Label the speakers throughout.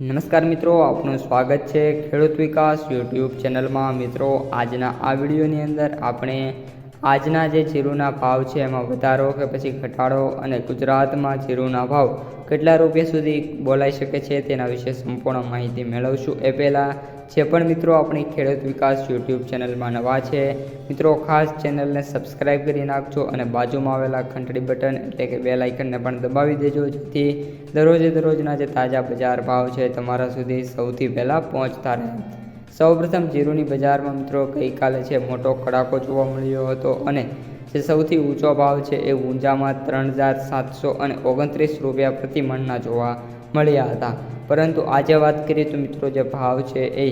Speaker 1: નમસ્કાર મિત્રો, આપનું સ્વાગત છે ખેડૂત વિકાસ યુટ્યુબ ચેનલમાં. મિત્રો, આજના આ વિડીયોની અંદર આપણે આજના જે જીરુના ભાવ છે, એમાં વધારો કે પછી ઘટાડો અને ગુજરાતમાં જીરુના ભાવ કેટલા રૂપિયા સુધી બોલાઈ શકે છે, તેના વિશે સંપૂર્ણ માહિતી મેળવશું. એ પહેલાં, જે પણ મિત્રો આપણી ખેડૂત વિકાસ યુટ્યુબ ચેનલમાં નવા છે, મિત્રો ખાસ ચેનલને સબસ્ક્રાઈબ કરી નાખજો અને બાજુમાં આવેલા ઘંટડી બટન એટલે કે બેલ આઇકનને પણ દબાવી દેજો, જેથી દરરોજે દરરોજના જે તાજા બજાર ભાવ છે, તમારા સુધી સૌથી પહેલાં પહોંચતા રહે. સૌપ્રથમ જીરુની બજારમાં મિત્રો ગઈકાલે છે મોટો કડાકો જોવા મળ્યો હતો અને જે સૌથી ઊંચો ભાવ છે એ ઊંઝામાં ત્રણ હજાર સાતસો અને ઓગણત્રીસ રૂપિયા પ્રતિ મણના જોવા મળ્યા હતા. પરંતુ આજે વાત કરીએ તો મિત્રો જે ભાવ છે એ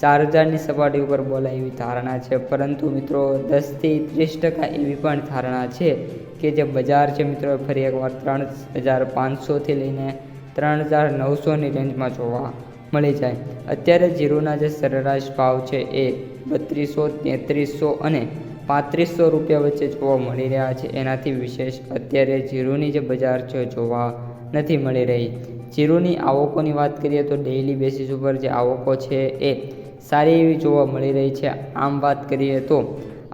Speaker 1: ચાર હજારની સપાટી ઉપર બોલાય એવી ધારણા છે. પરંતુ મિત્રો દસથી ત્રીસ ટકા એવી પણ ધારણા છે કે જે બજાર છે મિત્રો ફરી એકવાર ત્રણ હજાર પાંચસોથી લઈને ત્રણ હજાર નવસોની રેન્જમાં જોવા મળી જાય. અત્યારે જીરુના જે સરેરાશ ભાવ છે એ બત્રીસો, તેત્રીસો અને પાંત્રીસો રૂપિયા વચ્ચે જોવા મળી રહ્યા છે. એનાથી વિશેષ અત્યારે જીરુની જે બજાર છે જોવા નથી મળી રહી. જીરુની આવકોની વાત કરીએ તો ડેઇલી બેસિસ ઉપર જે આવકો છે એ સારી એવી જોવા મળી રહી છે. આમ વાત કરીએ તો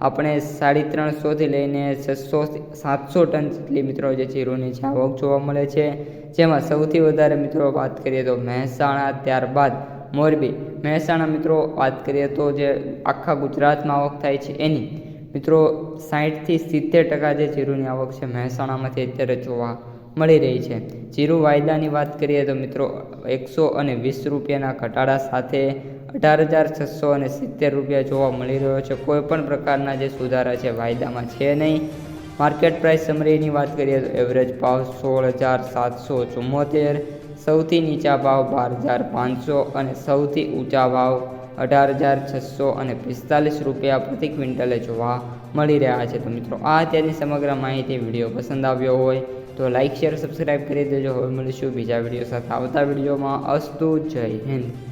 Speaker 1: આપણે સાડી ત્રણસોથી લઈને છસો સાતસો ટન જેટલી મિત્રો જે જીરુની આવક જોવા મળે છે. જેમાં સૌથી વધારે મિત્રો વાત કરીએ તો મહેસાણા, ત્યારબાદ મોરબી. મહેસાણા મિત્રો વાત કરીએ તો જે આખા ગુજરાતમાં આવક થાય છે, એની મિત્રો સાહીઠથી સિત્તેર ટકા જે જીરુની આવક છે, મહેસાણામાંથી અત્યારે જોવા મળી રહી છે. જીરુ વાયદાની વાત કરીએ તો મિત્રો એકસો અને વીસ રૂપિયાના ઘટાડા સાથે અઢાર હજાર છસો અને સિત્તેર રૂપિયા જોવા મળી રહ્યો છે. કોઈ પણ પ્રકારના જે સુધારા છે વાયદામાં છે નહીં. માર્કેટ પ્રાઇસ સમરીની વાત કરીએ તો એવરેજ ભાવ સોળ હજાર સાતસો ચુમ્મોતેર સૌથી નીચા ભાવ બાર હજાર પાંચસો અને સૌથી ઊંચા ભાવ અઢાર હજાર છસો અને પિસ્તાલીસ રૂપિયા પ્રતિ ક્વિન્ટલે જોવા મળી રહ્યા છે. તો મિત્રો આ અત્યારની સમગ્ર માહિતી. વીડિયો પસંદ આવ્યો હોય તો લાઇક શેર સબસ્ક્રાઈબ કરી દેજો. હવે મળીશું બીજા વીડિયો સાથે. આવતા વિડીયોમાં અસ્તુ, જય હિન્દ.